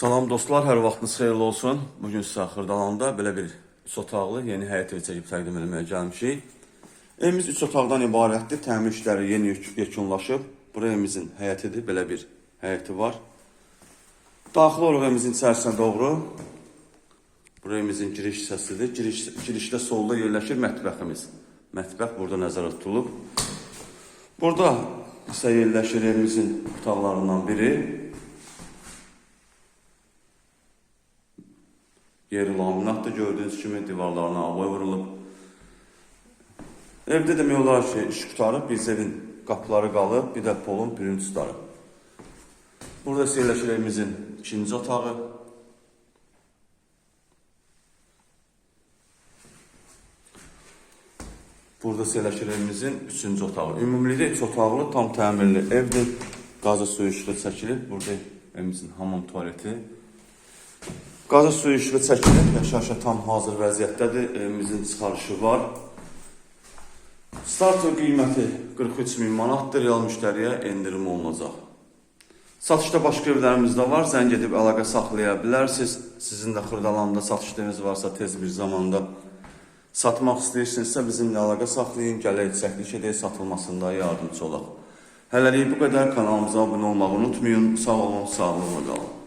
Salam dostlar, hər vaxtınız xeyirli olsun. Bugün sizə Xırdalanda belə bir üç otaqlı yeni həyət evi çəkib təqdim etməyə gəlmişik. Evimiz üç otaqdan ibarətdir. Təmir işləri yeni yek- yekunlaşıb. Bura evimizin həyətidir, belə bir həyəti var. Daxil oluq evimizin içərisinə doğru. Bura evimizin giriş hissəsidir. Giriş, girişdə solda yerləşir mətbəximiz. Mətbəx burada nəzərdə tutulub. Burada isə yerləşir evimizin otaqlarından biri. Yeri laminatdır gördüyünüz kimi divarlarına avoy vurulub. Evdə demək olar ki, iş qutarıb, biz evin qapıları qalıb, bir də polun birinci tutarıb. Burada isə yerləşir evimizin ikinci otağı. Burada isə yerləşir evimizin üçüncü otağı. Ümumilikdə üç otaqlı, tam təmirli evdir. Qazı suyu işlə çəkilib. Burada evimizin hamam tualeti. Qazı suyu işlə çəkilib. Yaşayışa tam hazır vəziyyətdədir. Evimizin çıxarışı var. Starter qiyməti 43 min manatdır. Real müştəriyə endirim olunacaq. Satışda başqa evlərimiz də var. Zəng edib əlaqə saxlaya bilərsiniz. Sizin də Xırdalanda satışlarınız varsa tez bir zamanda satmaq istəyirsinizsə bizimlə əlaqə saxlayın. Gələk çəkiliş edək satılmasında yardımcı olaq. Hələlik bu qədər. Kanalımıza abunə olmağı unutmayın. Sağ olun, sağlıqla qalın.